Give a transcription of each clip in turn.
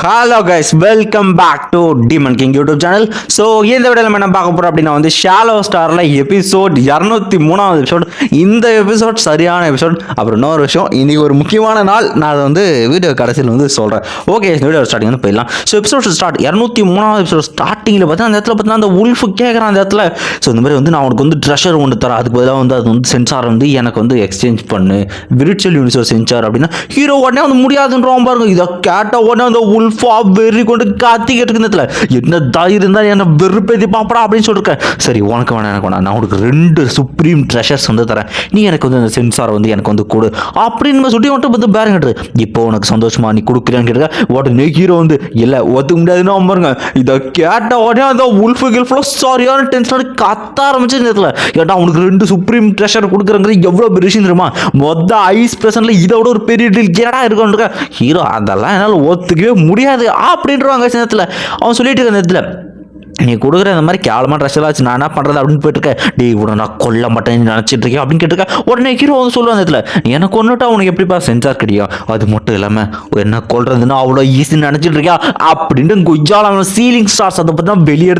Hello guys welcome back to demon king YouTube channel so இந்த விட நம்ம என்ன பார்க்க போகிறோம் அப்படின்னா வந்து ஷாலோ ஸ்டாரில் எபிசோட் இரநூத்தி மூணாவது எபிசோட் இந்த எபிசோட் சரியான எபிசோட் அப்புறம் இன்னொரு விஷயம் இன்னைக்கு ஒரு முக்கியமான நாள். நான் அதை வந்து வீடியோ கடைசியில் வந்து சொல்கிறேன் ஓகே வீடியோ ஸ்டார்டிங் வந்து போயிடலாம். ஸோ எபிசோட் ஸ்டார்ட் இரநூத்தி மூணாவது எபிசோட் ஸ்டார்டிங்கில் பார்த்தீங்கன்னா அந்த இடத்துல பார்த்தீங்கன்னா அந்த உல்ஃபு கேட்குறான் அந்த இடத்துல. ஸோ இந்த மாதிரி வந்து நான் உனக்கு வந்து ட்ரெஷர் ஒன்று தரேன். அதுக்கு பதிலாக வந்து அது வந்து சென்சார் வந்து எனக்கு வந்து எக்ஸ்சேஞ்ச் பண்ணு. விர்ச்சுவல் யூனிவர்ஸ் சென்சார் அப்படின்னா ஹீரோ உடனே வந்து முடியாதுன்றோம் பாருங்க. இதை கேட்ட உடனே அந்த உல்ஃபா வெறி கொண்டு காத்திக்கிட்டு இருக்கு இந்த இடத்துல என்ன தைரியம் தான் என்ன பாப்படா அப்படின்னு சொல்லிருக்கேன் சரி உனக்கு வேணாம் எனக்கு வேணாம் நான் உனக்கு ரெண்டு சுப்ரீம் ட்ரெஷர்ஸ் வந்து தரேன். நீ எனக்கு வந்து அந்த சென்சாரை வந்து எனக்கு வந்து கொடு. அப்படின்னு சொல்லி மட்டும் வந்து பேரம் கட்டுது. இப்போ உனக்கு சந்தோஷமா நீ கொடுக்குறேன்னு கேட்டுக்க உடனே ஹீரோ வந்து. இல்லை ஒத்துக்க முடியாதுன்னு பாருங்க. இதை கேட்ட உடனே அந்த உல்ஃபு கில்ஃபுல சாரியான டென்ஷன் கத்த ஆரம்பிச்சு நேரத்தில் ஏன்னா உனக்கு ரெண்டு சுப்ரீம் ட்ரெஷர் கொடுக்குறங்கிறது எவ்வளோ பெரிய விஷயம் தெரியுமா? மொத்த ஐஸ் பிரசன்ட்ல இதை விட ஒரு பெரிய டீல் ஏடா இருக்கும் ஹீரோ அதெல்லாம் என்னால் ஒத்துக்கவே முடியாது அப்படின்றவாங்க சின்னத்தில். அவன் சொல்லிட்டு இருக்க நேரத்தில் நீ கொடுக்குற இந்த மாதிரி கேவலமாக ட்ரெஸ் எல்லாம் வச்சு நான் என்ன பண்ணுறது அப்படின்னு போயிட்டு இருக்கேன் டேய் நான் கொல்ல மாட்டேன் நினச்சிட்டு இருக்கேன் அப்படின்னு கேட்டிருக்கேன் உடனே ஹீரோ வந்து சொல்லுவாங்க அந்த இடத்துல எனக்கு கொண்டுட்டா உனக்கு எப்படிப்பா சென்சார் கிடையா அது மட்டும் இல்லாமல் என்ன கொள்றதுன்னா அவ்வளோ ஈஸின்னு நினச்சிட்டு இருக்கியா? அப்படின்ட்டு கொய்யால அவன் சீலிங் ஸ்டார்ஸ் அதை பற்றி தான் வெளியே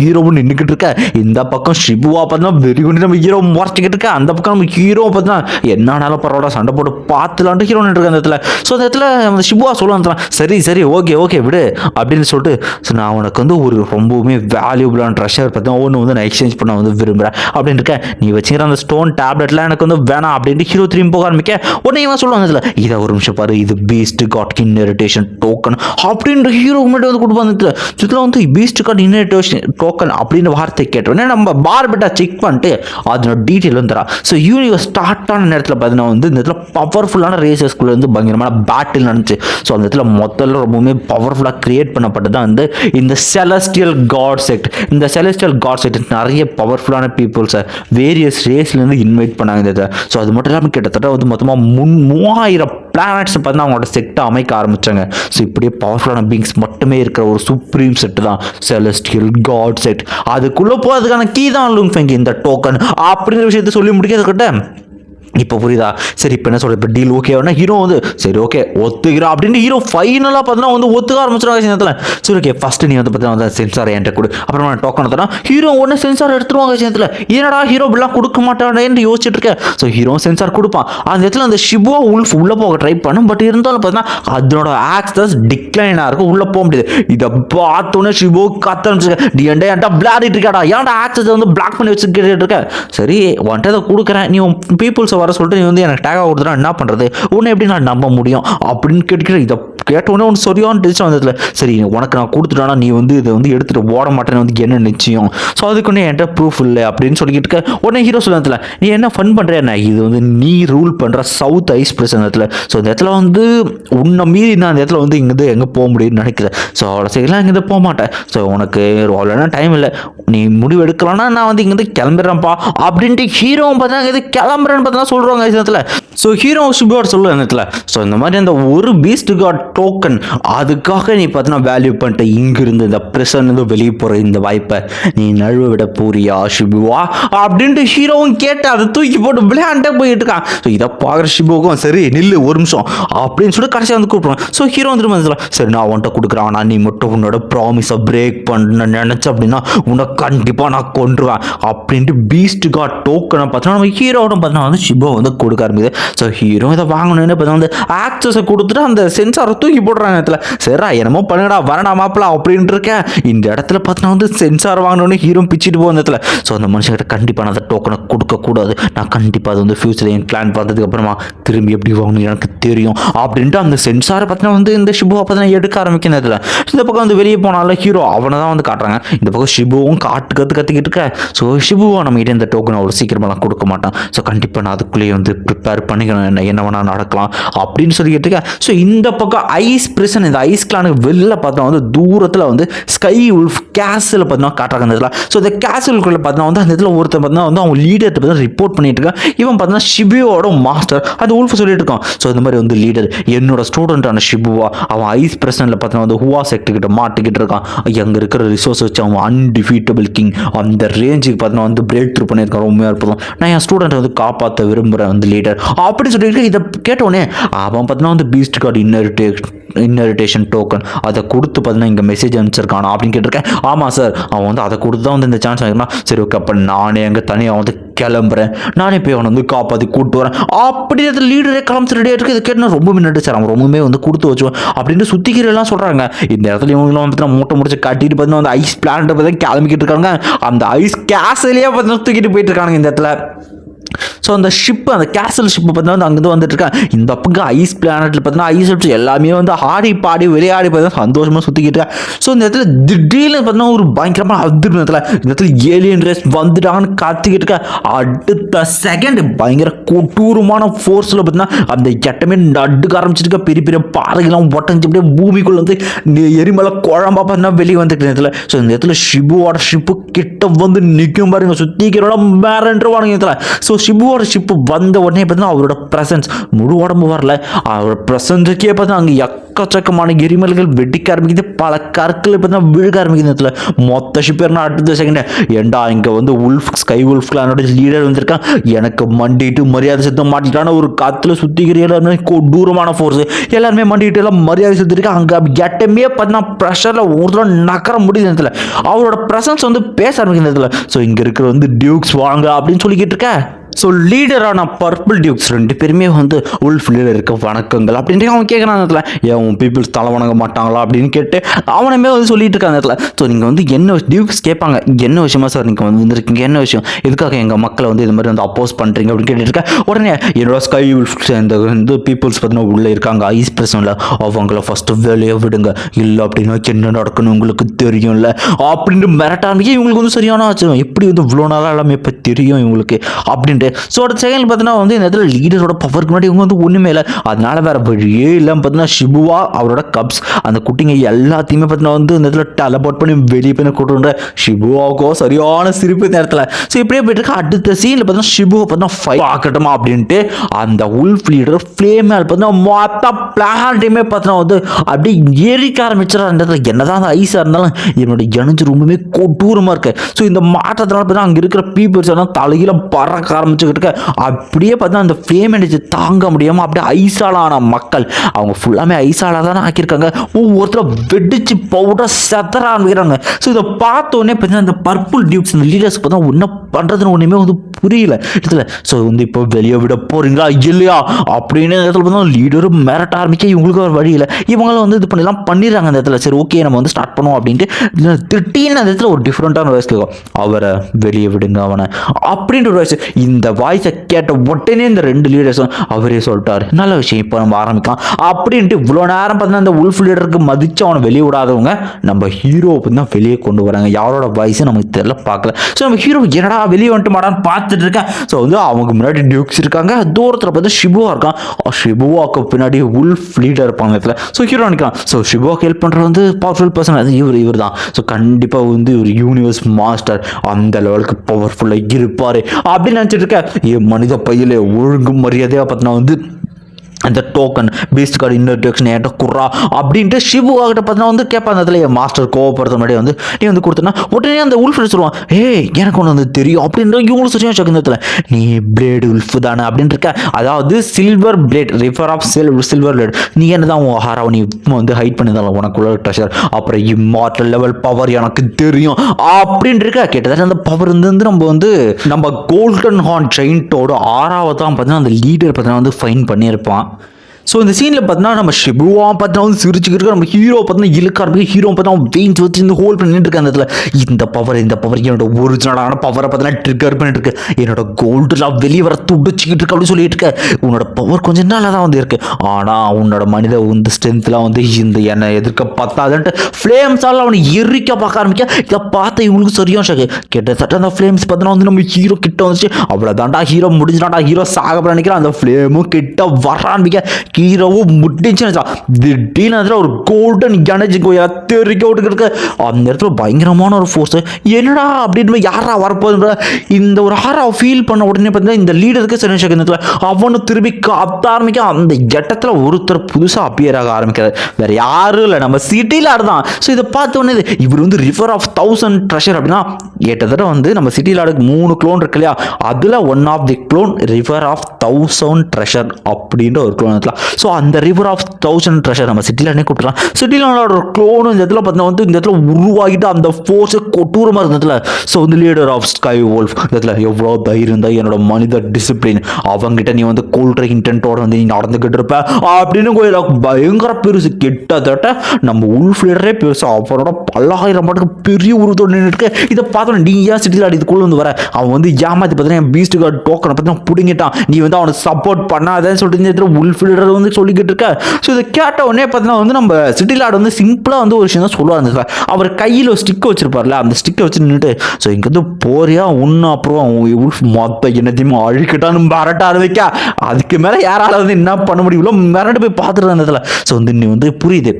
ஹீரோவும் நின்றுக்கிட்டு இருக்க. இந்த பக்கம் ஷிபுவா பார்த்தா வெறி கொண்டு நம்ம ஹீரோ முறைச்சிக்கிட்டு இருக்க. அந்த பக்கம் நம்ம ஹீரோ பார்த்தா என்னானாலும் பரவாயில்ல சண்டை போட்டு பார்த்துலான்ட்டு ஹீரோ நின்று அந்த இடத்துல. ஸோ அந்த இடத்துல அந்த ஷிபுவா சொல்லுவான் சரி சரி ஓகே ஓகே விடு. அப்படின்னு சொல்லிட்டு ஸோ நான் உனக்கு வந்து ஒரு ரொம்பவுமே வேல்யூபிளான ட்ரெஷர் பார்த்தீங்கன்னா ஒன்று வந்து நான் எக்ஸ்சேஞ்ச் பண்ண வந்து விரும்புகிறேன் அப்படின்னு இருக்கேன் நீ வச்சுக்கிற அந்த ஸ்டோன் டேப்லெட்லாம் எனக்கு வந்து வேணாம் அப்படின்ட்டு ஹீரோ திரும்பி போக ஆரம்பிக்க உடனே இவன் சொல்லுவாங்க இதில் இதை ஒரு நிமிஷம் பாரு இது பீஸ்ட் காட் இன்ஹெரிட்டேஷன் டோக்கன் அப்படின்ற ஹீரோ முன்னாடி வந்து கொடுப்பாங்க இதில் இதில் வந்து பீஸ்ட் காட் இன்ஹெரிட்டேஷன் டோக்கன் அப்படின்ற வார்த்தை கேட்டோன்னே நம்ம பார்பெட்டா செக் பண்ணிட்டு அதனோட டீட்டெயில் வந்து தரா. ஸோ யூனிவர்ஸ் ஸ்டார்ட் ஆன நேரத்தில் பார்த்தீங்கன்னா வந்து இந்த இடத்துல பவர்ஃபுல்லான ரேசஸ்குள்ள வந்து பயங்கரமான பேட்டில் நடந்துச்சு. ஸோ அந்த இடத்துல மொத்தத்தில் ரொம்பவுமே பவர்ஃபுல்லாக கிரியேட் பண்ணப்பட்டது தான் வந்து இந்த செலஸ்டியல் காட் காட் செக்ட் இந்த செலஸ்டியல் காட் செக்ட் நிறைய பவர்ஃபுல்லான பீப்புள்ஸை வேரியஸ் ரேஸ்லேருந்து இன்வைட் பண்ணாங்க இந்த இதை. ஸோ அது மட்டும் இல்லாமல் கிட்டத்தட்ட வந்து மொத்தமாக முன் மூவாயிரம் பிளானட்ஸ் பார்த்தா அவங்களோட செட்டை அமைக்க ஆரம்பித்தாங்க ஸோ இப்படியே பவர்ஃபுல்லான பீங்ஸ் மட்டுமே இருக்கிற ஒரு சுப்ரீம் செட்டு தான் செலஸ்டியல் காட் செட் அதுக்குள்ளே போகிறதுக்கான கீ தான் லுங்ஃபெங் இந்த டோக்கன் அப்படிங்கிற விஷயத்த சொல்லி முடிக்கிறதுக்கிட்ட இப்போ புரியுதா? சரி இப்போ என்ன சொல்கிறது இப்போ டீல் ஓகேவானா ஹீரோ வந்து சரி ஓகே ஒத்துக்கிறா அப்படின்னு ஹீரோ ஃபைனலாக பார்த்தீங்கன்னா வந்து ஒத்துக்க ஆரம்பிச்சிருவாங்க சேர்த்துல சரி ஓகே ஃபஸ்ட்டு நீ வந்து பார்த்தீங்கன்னா வந்து சென்சார் என்கிட்ட கொடு. அப்புறம் நான் டோக்கன் தரேன் ஹீரோ உடனே சென்சார் எடுத்துருவாங்க சேனத்தில் என்னடா ஹீரோ இப்படிலாம் கொடுக்க மாட்டானேன்னு யோசிச்சுட்டு இருக்கேன் ஸோ ஹீரோ சென்சார் கொடுப்பான். அந்த இடத்துல அந்த ஷிபுவா உல்ஃப் உள்ளே போக ட்ரை பண்ணும். பட் இருந்தாலும் பார்த்தீங்கன்னா அதனோட ஆக்சஸ் டிக்ளைனாக இருக்கும். உள்ளே போக முடியாது. இதை பார்த்தோன்னே ஷிபு கத்த ஆரம்பிச்சிருக்கேன் நீ ஏன்டா ஏன்டா விளையாடிட்டு இருக்காடா? ஏன்டா ஆக்சஸ் வந்து பிளாக் பண்ணி வச்சுக்கிட்டு இருக்கேன் சரி உன்ட்ட இதை கொடுக்குறேன். நீ உன் பீப்புள்ஸை வர சொல்லிட்டு நீ வந்து எனக்கு டேகாக கொடுத்துட்டா என்ன பண்ணுறது உன்னை எப்படி நான் நம்ப முடியும்? அப்படின்னு கேட்கிற இதை கேட்டோன்னே ஒன்று சரியான டென்ஷன் வந்ததில்ல சரி உனக்கு நான் கொடுத்துட்டானா நீ வந்து இதை வந்து எடுத்துகிட்டு ஓட மாட்டேன்னு வந்து என்ன நிச்சயம்? ஸோ அதுக்கு ஒன்று என்கிட்ட ப்ரூஃப் இல்லை அப்படின்னு சொல்லிக்கிட்டு இருக்க. உடனே ஹீரோ சொல்லத்துல நீ என்ன ஃபன் பண்ணுற என்ன? இது வந்து நீ ரூல் பண்ணுற சவுத் ஐஸ் பிரஸ் அந்த இடத்துல. ஸோ அந்த இடத்துல வந்து உன்னை மீறி நான் அந்த இடத்துல வந்து இங்கேருந்து எங்கே போக முடியும்னு நினைக்கிறேன் ஸோ அவ்வளோ சீக்கிரம் இங்கேருந்து போக மாட்டேன். ஸோ உனக்கு அவ்வளோனா டைம் இல்லை. நீ முடிவு எடுக்கலாம்னா நான் வந்து இங்கேருந்து கிளம்பிடுறேன்ப்பா அப்படின்ட்டு ஹீரோவும் பார்த்தா இது கிளம்புறேன்னு பார்த்தா சொல்கிறாங்க இடத்துல. ஸோ ஹீரோ ஷுபோட் சொல்லுவேன் இடத்துல. ஸோ இந்த மாதிரி அந்த ஒரு பீஸ்ட் காட் டோக்கன் அதுக்காக நீ பார்த்தீங்கன்னா வேல்யூ பண்ணிட்டு இங்கிருந்து இந்த பிரசன் வெளியே போகிற இந்த வாய்ப்பை நீ நழுவ விட போறியா ஷிபுவா? அப்படின்ட்டு ஹீரோவும் கேட்டு அதை தூக்கி போட்டு விளையாண்டே போயிட்டு இருக்கான். ஸோ இதை பார்க்குற ஷிபுவுக்கும் சரி நில்லு ஒரு நிமிஷம். அப்படின்னு சொல்லிட்டு கடைசியாக வந்து கூப்பிடுவான். ஸோ ஹீரோ வந்து வந்துடலாம் சரி நான் உன்ட்ட கொடுக்குறான். நான் நீ மட்டும் உன்னோட ப்ராமிஸை பிரேக் பண்ண நினச்ச அப்படின்னா உன்னை கண்டிப்பாக நான் கொண்டுருவேன் அப்படின்ட்டு பீஸ்ட் காட் டோக்கனை பார்த்தோன்னா நம்ம ஹீரோட பார்த்தோன்னா வந்து ஷிபோ வந்து கொடுக்க ஆரம்பிக்குது. ஸோ ஹீரோ இதை வாங்கணும்னு பார்த்தா வந்து ஆக்சஸை கொடுத்துட்டு அந்த சென்சாரை தூக்கி போடுறாங்க இடத்துல. சரிடா என்னமோ பண்ணுடா வரடா மாப்பிள அப்படின்ட்டு இருக்கேன். இந்த இடத்துல பார்த்தோன்னா வந்து சென்சார் வாங்கினோடனே ஹீரோ பிச்சுட்டு போகும் இடத்துல. ஸோ அந்த மனுஷங்கிட்ட கண்டிப்பாக நான் அந்த டோக்கனை கொடுக்கக்கூடாது. நான் கண்டிப்பாக அது வந்து ஃபியூச்சர் என் பிளான் பார்த்ததுக்கப்புறமா திரும்பி எப்படி வாங்கணும் எனக்கு தெரியும். அப்படின்ட்டு அந்த சென்சாரை பார்த்தீங்கன்னா வந்து இந்த ஷிபுவை பார்த்தீங்கன்னா எடுக்க ஆரம்பிக்கிற இடத்துல. இந்த பக்கம் வந்து வெளியே போனால ஹீரோ அவனை தான் வந்து காட்டுறாங்க. இந்த பக்கம் ஷிபுவும் காட்டு கற்று கற்றுக்கிட்டு இருக்க ஸோ ஷிபுவா நம்ம இந்த டோக்கன் அவ்வளோ சீக்கிரமெல்லாம் கொடுக்க மாட்டான். ஸோ கண்டிப்பாக நான் அதுக்குள்ளேயே வந்து ப்ரிப்பேர் பண்ணிக்கணும். என்ன என்ன வேணால் நடக்கலாம். அப்படின்னு சொல்லிக்கிட்டு இருக்கேன். ஸோ இந்த பக்கம் ஐஸ் பிரிசன் இந்த ஐஸ் கிளானுக்கு வெளில பார்த்தா வந்து தூரத்தில் வந்து ஸ்கை உல்ஃப் கேஸில் பார்த்தீங்கன்னா காட்டுறாங்க அந்த இதில். ஸோ இந்த கேசலுக்குள்ள பார்த்தீங்கன்னா வந்து அந்த இதில் ஒருத்தர் பார்த்தீங்கன்னா வந்து அவங்க லீடர்கிட்ட பார்த்தா ரிப்போர்ட் பண்ணிட்டு இருக்கான். இவன் பார்த்தீங்கன்னா ஷிபியோட மாஸ்டர் அது உல்ஃப் சொல்லிட்டு இருக்கான். ஸோ இந்த மாதிரி வந்து லீடர் என்னோட ஸ்டூடெண்ட்டான ஷிபுவா அவன் ஐஸ் பிரசனில் பார்த்தீங்கன்னா வந்து ஹுவா செக்டர்கிட்ட மாட்டிக்கிட்டு இருக்கான். அங்கே இருக்கிற ரிசோர்ஸ் வச்சு அவன் அன்டிஃபீட்டபிள் கிங் அந்த ரேஞ்சுக்கு பார்த்தீங்கன்னா வந்து பிரேக் த்ரூ பண்ணியிருக்கான். ரொம்ப அற்புதம். நான் என் ஸ்டூடெண்ட்டை வந்து காப்பாற்ற விரும்புகிறேன் வந்து லீடர் அப்படி சொல்லிட்டு இதை கேட்டோடனே அவன் பார்த்தீங்கன்னா வந்து beast card inner tag inheritance token அதை கொடுத்து பார்த்தீங்கன்னா இங்கே மெசேஜ் அனுப்பிச்சிருக்கானா அப்படின்னு கேட்டிருக்கேன். ஆமாம் சார் அவன் வந்து அதை கொடுத்து தான் வந்து இந்த சான்ஸ் வாங்கினா சரி ஓகே அப்போ நானே அங்கே தனியாக வந்து கிளம்புறேன். நானே போய் அவனை வந்து காப்பாற்றி கூப்பிட்டு வரேன். அப்படி அந்த லீடரே கிளம்பி ரெடியாக இருக்குது இதை கேட்டு ரொம்ப மின்னட்டு சார் அவன் ரொம்பவுமே வந்து கொடுத்து வச்சுவேன் அப்படின்னு சுத்திக்கிறெல்லாம் சொல்கிறாங்க இந்த இடத்துல இவங்கலாம் வந்து மூட்டை முடிச்சு கட்டிட்டு பார்த்தீங்கன்னா அந்த ஐஸ் பிளான்ட்டை பார்த்தீங்கன்னா கிளம்பிக்கிட்டு இருக்காங்க. அந்த ஐஸ் கேஸ்லேயே பார்த்தீங்கன்னா தூக்கிட்டு போயிட்டு இருக்காங்க இந்த இடத்துல. ஸோ அந்த ஷிப்பு அந்த கேசல் ஷிப்பு பார்த்தீங்கன்னா வந்து அங்கேருந்து வந்துட்டு இருக்கேன் இந்த பக்கம் ஐஸ் பிளானட்டில் பார்த்தீங்கன்னா ஐஸ் ஷிப்ஸ் எல்லாமே வந்து ஆடி பாடி விளையாடி பார்த்தீங்கன்னா சந்தோஷமாக சுற்றிக்கிட்டு இருக்கேன். ஸோ இந்த இடத்துல திடீர்னு பார்த்தீங்கன்னா ஒரு பயங்கரமான அதிர்வு இடத்துல இந்த இடத்துல ஏலியன் ரேஸ் வந்துட்டாங்கன்னு காத்துக்கிட்டு இருக்கேன். அடுத்த செகண்ட் பயங்கர கொடூரமான ஃபோர்ஸில் பார்த்தீங்கன்னா அந்த எட்டமே நடுக்க ஆரம்பிச்சிருக்க பெரிய பெரிய பாறைகள்லாம் ஒட்டஞ்சு அப்படியே பூமிக்குள்ளே வந்து எரிமலை குழம்பா பார்த்தீங்கன்னா வெளியே வந்துட்டு இடத்துல. ஸோ இந்த இடத்துல ஷிபுவோட ஷிப்பு கிட்ட வந்து நிற்கும் பாருங்க சுத்திக்கிறோட மேரன்றவானுங்க இடத்துல. ஸோ ஷிபு ஷிப்பு வந்த உடனே பார்த்தீங்கன்னா அவரோட ப்ரெசன்ஸ் முழு உடம்பு வரல. அவரோட ப்ரெசன்ஸுக்கே பார்த்தீங்கன்னா அங்கே எக்கச்சக்கமான எரிமல்கள் வெடிக்க ஆரம்பிக்குது. பல கற்கள் பார்த்தீங்கன்னா விழுக ஆரம்பிக்குது இடத்துல. மொத்த ஷிப் என்ன அடுத்த செகண்ட் ஏண்டா இங்கே வந்து உல்ஃப் ஸ்கை உல்ஃப் கிளானோட லீடர் வந்திருக்கான். எனக்கு மண்டிட்டு மரியாதை செத்து மாட்டிட்டான ஒரு காத்துல சுத்திக்கிற எல்லாருமே கொடூரமான ஃபோர்ஸ் எல்லாருமே மண்டிட்டு எல்லாம் மரியாதை செத்துருக்கா அங்கே எட்டமே பார்த்தீங்கன்னா ப்ரெஷரில் ஒரு தடவை நகர முடியுது நேரத்தில் இடத்துல. அவரோட ப்ரெசன்ஸ் வந்து பேச ஆரம்பிக்குது இடத்துல. ஸோ இங்கே இருக்கிற வந்து டியூக்ஸ் வாங்க அப்படின்னு சொல்லிக்கிட்டு இருக்க. ஸோ லீடரான பர்பிள் டியூக்ஸ் ரெண்டு பேருமே வந்து உல்ஃப் லீடருக்கு வணக்கங்கள். அப்படின்ட்டு அவன் கேட்குறான் அந்த இடத்துல. ஏன் உன் பீப்புள்ஸ் தலை வணங்க மாட்டாங்களா? அப்படின்னு கேட்டு அவனுமே வந்து சொல்லிட்டு இருக்கான் அந்த இடத்துல. ஸோ நீங்கள் வந்து என்ன டியூக்ஸ் கேட்பாங்க என்ன விஷயமா சார் நீங்கள் வந்து வந்திருக்கீங்க என்ன விஷயம்? எதுக்காக எங்கள் மக்களை வந்து இது மாதிரி வந்து அப்போஸ் பண்ணுறீங்க அப்படின்னு கேட்டுருக்கேன் உடனே என்னோட ஸ்கை உல்ஃப் இந்த வந்து பீப்புள்ஸ் பார்த்தீங்கன்னா உள்ளே இருக்காங்க. ஐஸ் பிரசனில் அவங்கள ஃபஸ்ட்டு வேலையை விடுங்க. இல்லை அப்படின்னா என்ன நடக்கணும் உங்களுக்கு தெரியும்ல? அப்படின்ட்டு மிரட்ட ஆரம்பிக்க இவங்களுக்கு வந்து சரியான ஆச்சரியம். எப்படி வந்து இவ்வளோ நாளாக எல்லாமே இப்போ தெரியும் இவங்களுக்கு? அப்படின்ட்டு ஸோ அடுத்த செகண்ட் பார்த்தீங்கன்னா வந்து இந்த இடத்துல லீடரோட பவருக்கு முன்னாடி இவங்க வந்து ஒன்றுமே இல்லை. அதனால வேற வழியே இல்லாமல் பார்த்தீங்கன்னா ஷிபுவா அவரோட கப்ஸ் அந்த குட்டிங்க எல்லாத்தையுமே பார்த்தீங்கன்னா வந்து இந்த இடத்துல டெலபோர்ட் பண்ணி வெளியே போய் கூட்டுன்ற ஷிபுவாவுக்கோ சரியான சிரிப்பு நேரத்தில் ஸோ இப்படியே போயிட்டு இருக்க. அடுத்த சீனில் பார்த்தீங்கன்னா ஷிபுவை பார்த்தீங்கன்னா ஃபைவ் பார்க்கட்டுமா அப்படின்ட்டு அந்த உல்ஃப் லீடர் ஃப்ளேம் பார்த்தீங்கன்னா மொத்த பிளான்ட்டையுமே பார்த்தீங்கன்னா வந்து அப்படியே ஏறிக்க ஆரம்பிச்சிடற அந்த இடத்துல என்னதான் அந்த ஐஸாக இருந்தாலும் என்னோட இணைஞ்சு ரொம்பவே கொடூரமாக இருக்குது ஸோ இந்த மாற்றத்தினால பார்த்தீங்கன்னா அங்கே இருக்கிற பீப்புள்ஸ் எல்லாம் தலையில பறக்க ஆரம்பிச்சுக்கிட்டு இருக்க. அப்படியே பார்த்தா அந்த ஃப்ளேம் எனர்ஜி தாங்க முடியாமல் அப்படியே ஐசாலான மக்கள். அவங்க ஃபுல்லாமே ஐசாலாக தானே ஆக்கியிருக்காங்க. ஒவ்வொருத்தரும் வெடிச்சு பவுடர் செத்தர ஆரம்பிக்கிறாங்க. ஸோ இதை பார்த்தோன்னே பார்த்தீங்கன்னா அந்த பர்பிள் டியூப்ஸ் இந்த லீடர்ஸ் பார்த்தா என்ன பண்ணுறதுன்னு ஒன்றுமே வந்து புரியல. இடத்துல ஸோ வந்து இப்போ வெளியே விட போகிறீங்களா இல்லையா? அப்படின்னு இடத்துல பார்த்தா லீடரும் மிரட்ட ஆரம்பிக்க இவங்களுக்கு ஒரு வழி இல்லை. இவங்களும் வந்து இது பண்ணலாம் பண்ணிடுறாங்க அந்த இடத்துல. சரி ஓகே நம்ம வந்து ஸ்டார்ட் பண்ணுவோம் அப்படின்ட்டு. திட்டின்னு அந்த இடத்துல ஒரு டிஃப்ரெண்ட்டான வாய்ஸ் கேட்கும் அவரை வெளியே விடுங்க அவனை. அப்படின்ற ஒரு வாய்ஸ் இந்த இந்த வாய்ஸை கேட்ட உடனே இந்த ரெண்டு லீடர்ஸும் அவரே சொல்லிட்டார் நல்ல விஷயம் இப்போ நம்ம ஆரம்பிக்கலாம். அப்படின்ட்டு இவ்வளோ நேரம் பார்த்தீங்கன்னா அந்த உல்ஃப் லீடருக்கு மதிச்சு அவனை வெளியே விடாதவங்க நம்ம ஹீரோவை தான் வெளியே கொண்டு வராங்க. யாரோட வாய்ஸும் நமக்கு தெரியல பார்க்கல. ஸோ நம்ம ஹீரோ என்னடா வெளியே வந்துட்டு மாடான்னு பார்த்துட்டு இருக்கேன். ஸோ வந்து அவங்க முன்னாடி டியூக்ஸ் இருக்காங்க. தூரத்தில் பார்த்து ஷிபுவா இருக்கான். ஷிபுவாக்கு பின்னாடி உல்ஃப் லீடர் இருப்பாங்க இடத்துல ஸோ ஹீரோ நிற்கிறான் ஸோ ஷிபுவாக்கு ஹெல்ப் பண்ணுறது வந்து பவர்ஃபுல் பர்சன் அது இவர் இவர் தான். ஸோ கண்டிப்பாக வந்து ஒரு யூனிவர்ஸ் மாஸ்டர் அந்த லெவலுக்கு பவர்ஃபுல்லாக இருப்பார். அப்படின்னு நினச்சிட்டு என் மனித பையிலே ஒழுங்கும் மரியாதையாக பார்த்தினா வந்து அந்த டோக்கன் பீஸ்ட் கார்டு இன்ட்ரடக்ஷன் என்கிட்ட குர்ரா அப்படின்ட்டு சிவு ஆகிட்ட பார்த்தீங்கன்னா வந்து கேட்பா அந்த இடத்துல என் மாஸ்டர் கோவப்படுத்த முன்னாடி வந்து நீ வந்து கொடுத்தனா? உடனே அந்த உல்ஃப் சொல்லுவான் ஏய் எனக்கு ஒன்று வந்து தெரியும். அப்படின்ற இவங்களும் சரியாக சக்கு இடத்துல நீ பிளேடு உல்ஃப் தானே? அப்படின்னு இருக்க. அதாவது சில்வர் பிளேட் ரிஃபர் ஆஃப் சில் சில்வர் பிளேட் நீ என்ன தான் உன் ஹாராவை நீ வந்து ஹைட் பண்ணியிருந்தாலும் உனக்குள்ள ட்ரெஷர் அப்புறம் இம்மார்டல் லெவல் பவர் எனக்கு தெரியும். அப்படின்னு இருக்க. கிட்டத்தட்ட அந்த பவர் இருந்து வந்து நம்ம வந்து நம்ம கோல்டன் ஹார்ன் ஜெயின்ட்டோட ஆறாவது தான் பார்த்தீங்கன்னா அந்த லீடர் பார்த்தீங்கன்னா வந்து ஃபைன் பண்ணியிருப்பான். ஸோ இந்த சீனில் பார்த்தீங்கன்னா நம்ம ஷிபுவா பார்த்தா வந்து சிரிச்சுக்கிட்டு இருக்க நம்ம ஹீரோ பார்த்தீங்கன்னா இழுக்க ஆரம்பிக்க ஹீரோ பார்த்தா வெயின்ஸ் வச்சு இந்த ஹோல் பண்ணிட்டு இருக்க அந்த இடத்துல. இந்த பவர் இந்த பவர் என்னோட ஒரிஜினலான பவரை பார்த்தீங்கன்னா ட்ரிகர் பண்ணிட்டு இருக்கு. என்னோட கோல்டுலாம் வெளியே வர துடிச்சிக்கிட்டு இருக்கு அப்படின்னு சொல்லிட்டு இருக்க. உன்னோட பவர் கொஞ்சம் நாளாக தான் வந்து இருக்கு. ஆனால் உன்னோட மனித வந்து ஸ்ட்ரென்த்லாம் வந்து இந்த என்னை எதிர்க்க பத்தாதுன்ட்டு ஃப்ளேம்ஸால் அவனை எரிக்க பார்க்க ஆரம்பிக்க. இதை பார்த்து இவங்களுக்கு சரியும் ஷாக்கு கிட்டத்தட்ட அந்த ஃப்ளேம்ஸ் பார்த்தீங்கன்னா வந்து நம்ம ஹீரோ கிட்ட வந்துச்சு. அவ்வளோதான்டா ஹீரோ முடிஞ்சிடாண்டா ஹீரோ சாகப்பட நினைக்கிறேன். அந்த ஃப்ளேமும் கிட்ட வர ஆரம்பிக்க ஹீரோவும் முடிஞ்சுன்னு திடீர்னு அதில் ஒரு கோல்டன் எனர்ஜி தெரிக்க விட்டுக்கிட்டு இருக்கு அந்த இடத்துல பயங்கரமான ஒரு ஃபோர்ஸ் என்னடா அப்படின்னு யாரா வரப்போகுது இந்த ஒரு ஹாரா ஃபீல் பண்ண உடனே பார்த்தீங்கன்னா இந்த லீடருக்கு சரி ஷாக்கு இந்த இடத்துல அவனும் திரும்பி கத்த ஆரம்பிக்க அந்த இடத்துல ஒருத்தர் புதுசாக அப்பியர் ஆக ஆரம்பிக்கிறார் வேற யாரும் இல்லை நம்ம சிட்டியில் ஆடுதான் ஸோ இதை பார்த்த உடனே இது, இவர் வந்து ரிவர் ஆஃப் தௌசண்ட் ட்ரெஷர் அப்படின்னா கிட்டத்தட்ட வந்து நம்ம சிட்டியில் ஆடுக்கு மூணு க்ளோன் இருக்கு இல்லையா அதில் one of the clan river of thousand treasure அப்படின்ற ஒரு க்ளோன் இருக்கலாம் ஸோ அந்த ரிவர் ஆஃப் தௌசண்ட் ட்ரெஷர் நம்ம சிட்டிலானே கூப்பிடலாம் சிட்டிலானோட க்ளோனு இந்த இடத்துல பார்த்தீங்கன்னா வந்து இந்த இடத்துல உருவாகிட்டு அந்த ஃபோர்ஸை கொட்டூரமாக இருந்ததுல ஸோ வந்து லீடர் ஆஃப் ஸ்கை வோல்ஃப் இந்த இடத்துல எவ்வளோ தைரியம் தான் என்னோட மனித டிசிப்ளின் அவங்ககிட்ட நீ வந்து கோல்ட்ரை இன்டென்ட்டோட வந்து நீ நடந்துக்கிட்டு இருப்ப. அப்படின்னு கோயில பயங்கர பெருசு கிட்டத்தட்ட நம்ம உல்ஃப் லீடரே பெருசு அவரோட பல்லாயிரம் பாட்டுக்கு பெரிய உருவத்தோடு நின்றுட்டு இதை பார்த்தோம் நீ ஏன் சிட்டியில் இதுக்குள்ள வந்து வர? அவன் வந்து ஏமாத்தி பார்த்தீங்கன்னா பீஸ்ட் கார்டு டோக்கனை பார்த்தீங்கன்னா பிடிங்கிட்டான். நீ வந்து அவனை சப்போர்ட் பண்ணாதேன்னு சொல்லிட்டு இந்த இடத்துல உல்ஃப் லீடர் வந்து சொல்லிக்கிட்டு இருக்க. ஸோ இதை கேட்ட உடனே பார்த்தீங்கன்னா வந்து நம்ம சிட்டி லார்டு வந்து சிம்பிளாக வந்து ஒரு விஷயம் தான் சொல்லுவார் அந்த அவர் கையில் ஒரு ஸ்டிக் வச்சிருப்பார்ல அந்த ஸ்டிக்கை வச்சு நின்றுட்டு ஸோ இங்கே வந்து போறியா? ஒன்று அப்புறம் உல்ஃப் மொத்த என்னத்தையுமே அழிக்கிட்டான்னு மிரட்ட ஆரம்பிக்கா அதுக்கு மேலே யாரால வந்து என்ன பண்ண முடியுமோ? மிரட்டு போய் பார்த்துட்டு இருந்ததில்ல ஸோ வந்து நீ வந்து புரியுது.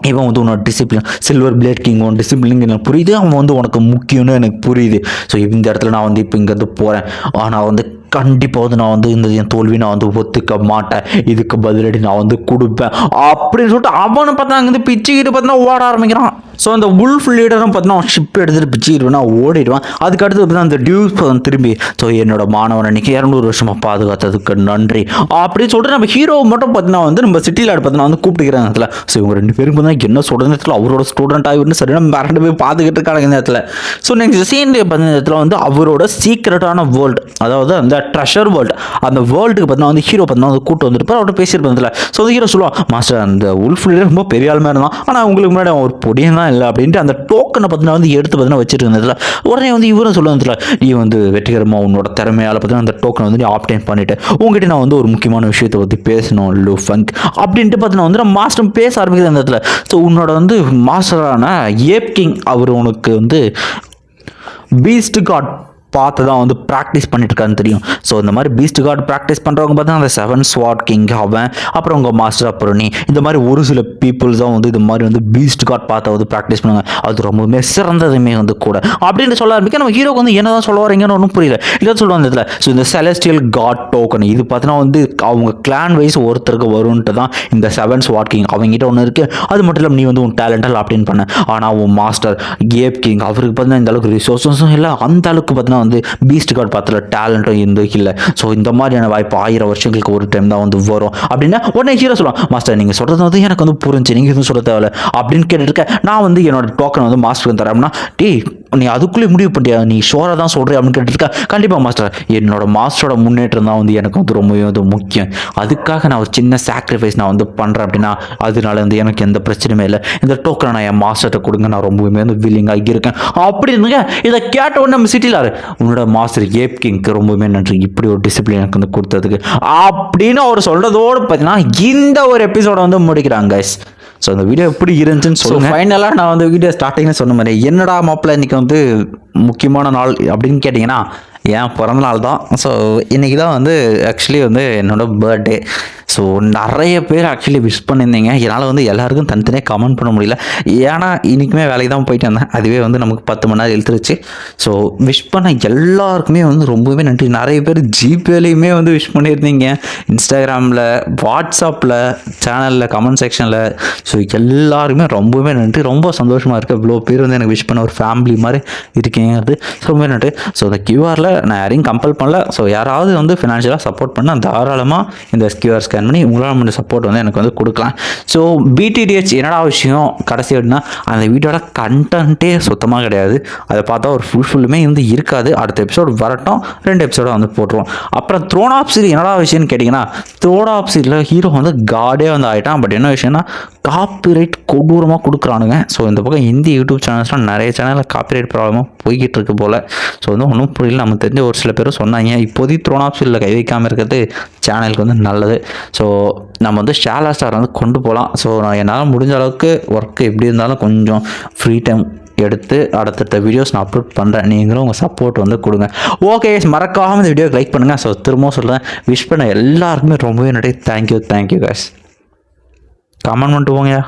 இவன் வந்து உன்னோட டிசிப்ளின் சில்வர் பிளேட் கிங் உன் டிசிப்ளின் எனக்கு புரியுது. அவன் வந்து உனக்கு முக்கியம்னு எனக்கு புரியுது. ஸோ இந்த இடத்துல நான் வந்து இப்போ இங்கேருந்து போகிறேன் ஆனால் வந்து கண்டிப்பாக வந்து நான் வந்து இந்த என் தோல்வி நான் வந்து ஒத்துக்க மாட்டேன். இதுக்கு பதிலடி நான் வந்து கொடுப்பேன். அப்படின்னு சொல்லிட்டு அவனை பார்த்தா அங்கேருந்து பிச்சுக்கிட்டு பார்த்தா ஓட ஆரம்பிக்கிறான். ஸோ அந்த உல்ஃப் லீடரும் பார்த்தீங்கன்னா ஷிப் எடுத்துகிட்டு பிச்சுக்கிடுவேன் ஓடிடுவான். அதுக்கடுத்து பார்த்தீங்கன்னா அந்த டியூஸ் வந்து திரும்பி ஸோ என்னோட மாணவன் அன்னைக்கு இரநூறு வருஷமாக பாதுகாத்ததுக்கு நன்றி. அப்படின்னு சொல்லிட்டு நம்ம ஹீரோ மட்டும் பார்த்தீங்கன்னா வந்து நம்ம சிட்டியில் பார்த்தீங்கன்னா வந்து கூப்பிட்டுக்கிறாங்க இடத்துல. ஸோ இவங்க ரெண்டு பேரும் பார்த்தீங்கன்னா என்ன சொல்கிற நேரத்தில் அவரோட ஸ்டூடெண்ட் ஆகிவிட்டு சரி நம்ம ரெண்டு போய் பார்த்துக்கிட்டு இருக்காங்க இந்த இடத்துல. ஸோ நெக்ஸ்ட் சீன்லேயே பார்த்தீங்கன்னா இடத்துல வந்து அவரோட சீக்ரெட்டான வேர்ல்டு அதாவது அந்த ட்ரெஷர் வேர்ல்டு அந்த வேர்ல்டுக்கு பார்த்தீங்கன்னா வந்து ஹீரோ பார்த்தீங்கன்னா வந்து கூட்டு வந்துட்டு அவர்கிட்ட பேசியிருப்பதில்ல ஸோ வந்து ஹீரோ சொல்லுவான் மாஸ்டர் அந்த உல்ஃப் லீடர் ரொம்ப பெரிய ஆளுமே இருந்தான். ஆனால் உங்களுக்கு முன்னாடி அவன் ஒரு பொடியும் தான் இல்லை அப்படின்ட்டு அந்த டோக்கனை பார்த்தீங்கன்னா வந்து எடுத்து பார்த்தீங்கன்னா வச்சுட்டு உடனே வந்து இவரும் சொல்லுவதில்ல நீ வந்து வெற்றிகரமாக உன்னோட திறமையால் பார்த்தீங்கன்னா அந்த டோக்கனை வந்து நீ ஆப்டைன் பண்ணிவிட்டு உங்ககிட்ட நான் வந்து ஒரு முக்கியமான விஷயத்தை பற்றி பேசணும் லூ ஃபங்க் அப்படின்ட்டு பார்த்தீங்கன்னா வந்து நம்ம மாஸ்டர் பேச ஆரம்பிக்குது அந்த இடத்துல. ஸோ உன்னோட வந்து மாஸ்டரான ஏப் கிங் அவர் உனக்கு வந்து பீஸ்ட் காட் பார்த்து தான் வந்து ப்ராக்டிஸ் பண்ணிட்டு இருக்கான்னு தெரியும். ஸோ இந்த மாதிரி பீஸ்ட் கார்டு ப்ராக்டிஸ் பண்ணுறவங்க பார்த்தா அந்த செவன் ஸ்வாட் கிங் அவன் அப்புறம் உங்கள் மாஸ்டர் அப்புறம் நீ இந்த மாதிரி ஒரு சில பீப்புள்ஸ் தான் வந்து இது மாதிரி வந்து பீஸ்ட் கார்டு பார்த்து வந்து ப்ராக்டிஸ் பண்ணுவாங்க. அது ரொம்பவுமே சிறந்ததுமே வந்து கூட. அப்படின்னு சொல்ல ஆரம்பிக்க நம்ம ஹீரோக்கு வந்து என்ன தான் சொல்ல வரீங்கன்னு ஒன்றும் புரியல. இல்லை சொல்லுவாங்க இதில். ஸோ இந்த செலஸ்டியல் காட் டோக்கன் இது பார்த்தீங்கன்னா வந்து அவங்க கிளான் வைஸ் ஒருத்தருக்கு வரும்ன்ட்டு தான் இந்த செவன் ஸ்வாட் கிங் அவங்ககிட்ட ஒன்று இருக்குது அது மட்டும் இல்லாமல் நீ வந்து உன் டேலண்டல் அப்படின்னு பண்ண. ஆனால் உன் மாஸ்டர் கேப் கிங் அவருக்கு பார்த்தீங்கன்னா இந்த அளவுக்கு ரிசோர்ஸஸும் இல்லை. அந்த அளவுக்கு பார்த்தீங்கன்னா வந்து பீஸ்ட் கார்டு பார்த்துல டேலண்ட்டும் இருந்து இல்லை. ஸோ இந்த மாதிரியான வாய்ப்பு ஆயிரம் வருஷங்களுக்கு ஒரு டைம் தான் வந்து வரும். அப்படின்னா உடனே ஹீரோ சொல்லுவான் மாஸ்டர் நீங்கள் சொல்கிறது வந்து எனக்கு வந்து புரிஞ்சு நீங்கள் எதுவும் சொல்ல தேவையில்ல. அப்படின்னு கேட்டுருக்கேன் நான் வந்து என்னோட டோக்கன் வந்து மாஸ்டருக்கு தரேன். அப்படின்னா டே நீ அதுக்குள்ளே முடிவு பண்ணியா? நீ ஷோராக தான் சொல்கிறேன் அப்படின்னு கேட்டுருக்க கண்டிப்பாக மாஸ்டர் என்னோட மாஸ்டரோட முன்னேற்றம் தான் வந்து எனக்கு வந்து ரொம்பவே வந்து முக்கியம். அதுக்காக நான் ஒரு சின்ன சாக்ரிஃபைஸ் நான் வந்து பண்ணுறேன் அப்படின்னா அதனால வந்து எனக்கு எந்த பிரச்சனையுமே இல்லை. இந்த டோக்கனை நான் என் மாஸ்டர்கிட்ட கொடுங்க. நான் ரொம்பவுமே வந்து வில்லிங்காக இருக்கேன். அப்படி இருந்துங்க இதை கேட்ட உடனே நம்ம சிட்டியில் உன்னோட மாஸ்டர் ஏப் கிங்க்கு ரொம்பவுமே நன்றி. இப்படி ஒரு டிசிப்ளின் எனக்கு வந்து கொடுத்ததுக்கு. அப்படின்னு அவர் சொல்கிறதோடு பார்த்தீங்கன்னா இந்த ஒரு எபிசோட வந்து முடிக்கிறாங்க. ஸோ அந்த வீடியோ எப்படி இருந்துச்சுன்னு சொல்லுங்க. ஃபைனலாக நான் வந்து வீடியோ ஸ்டார்டிங்கில் சொன்ன மாதிரி என்னடா மாப்பிள்ள இன்னைக்கு வந்து முக்கியமான நாள் அப்படின்னு கேட்டிங்கன்னா என் பிறந்த நாள் தான். ஸோ இன்றைக்கி தான் வந்து ஆக்சுவலி வந்து என்னோட பர்த்டே ஸோ நிறைய பேர் ஆக்சுவலி விஷ் பண்ணியிருந்தீங்க. என்னால் வந்து எல்லாருக்கும் தனித்தனியாக கமெண்ட் பண்ண முடியல. ஏன்னா இன்றைக்குமே வேலைக்கு தான் போயிட்டு வந்தேன். அதுவே வந்து நமக்கு பத்து மணி நேரம் இழுத்துருச்சு. ஸோ விஷ் பண்ண எல்லாருக்குமே வந்து ரொம்பவே நன்றி. நிறைய பேர் ஜிபேலையுமே வந்து விஷ் பண்ணியிருந்தீங்க. இன்ஸ்டாகிராமில் வாட்ஸ்அப்பில் சேனலில் கமெண்ட் செக்ஷனில் ஸோ எல்லாருமே ரொம்பவே நன்றி. ரொம்ப சந்தோஷமாக இருக்குது இவ்வளோ பேர் வந்து எனக்கு விஷ் பண்ண ஒரு ஃபேமிலி மாதிரி இருக்கீங்கிறது. ரொம்ப நன்றி. ஸோ இந்த கியூஆரில் நான் யாரையும் கம்பல் பண்ணல. ஸோ யாராவது வந்து ஃபினான்ஷியலாக சப்போர்ட் பண்ணால் தாராளமாக இந்த கியூஆர் ஸ்கேன் பண்ணி உங்களால் முடிஞ்ச சப்போர்ட் வந்து எனக்கு வந்து கொடுக்கலாம். ஸோ பிடிடிஹெச் என்னடா விஷயம்? கடைசி அப்படின்னா அந்த வீடியோட கண்டென்ட்டே சுத்தமாக கிடையாது. அதை பார்த்தா ஒரு ஃபுல் ஃபுல்லுமே வந்து இருக்காது. அடுத்த எபிசோடு வரட்டும். ரெண்டு எபிசோடாக வந்து போட்டுருவோம். அப்புறம் த்ரோனாப்ஸில் என்னடா விஷயம்னு கேட்டிங்கன்னா த்ரோனாப்ஸில் ஹீரோ வந்து காடே வந்து ஆகிட்டான் பட் என்ன விஷயம்னா காப்பிரைட் கொடூரமாக கொடுக்குறானுங்க. ஸோ இந்த பக்கம் இந்திய யூடியூப் சேனல்ஸ்லாம் நிறைய சேனலில் காப்பிரைட் ப்ராப்ளமாக போய்கிட்டு இருக்கு போல். ஸோ வந்து ஒன்றும் புரியல. நம்ம தெரிஞ்ச ஒரு சில பேரும் சொன்னாங்க. இப்போதைக்கு த்ரோனாப்ஸில் கை வைக்காமல் இருக்கிறது சேனலுக்கு வந்து நல்லது. ஸோ நம்ம வந்து ஷேலா ஸ்டார் வந்து கொண்டு போகலாம் ஸோ நான் என்னால் முடிஞ்ச அளவுக்கு ஒர்க்கு எப்படி இருந்தாலும் கொஞ்சம் ஃப்ரீ டைம் எடுத்து அடுத்தடுத்த வீடியோஸ் நான் அப்லோட் பண்ணுறேன் நீங்களும் உங்கள் சப்போர்ட் வந்து கொடுங்க. ஓகே மறக்காமல் இந்த வீடியோக்கு லைக் பண்ணுங்கள் ஸோ திரும்பவும் சொல்கிறேன் விஷ் பண்ண எல்லாருக்குமே ரொம்பவே நன்றி. தேங்க்யூ தேங்க்யூ கேஸ் கமெண்ட் பண்ணிட்டு போங்கயா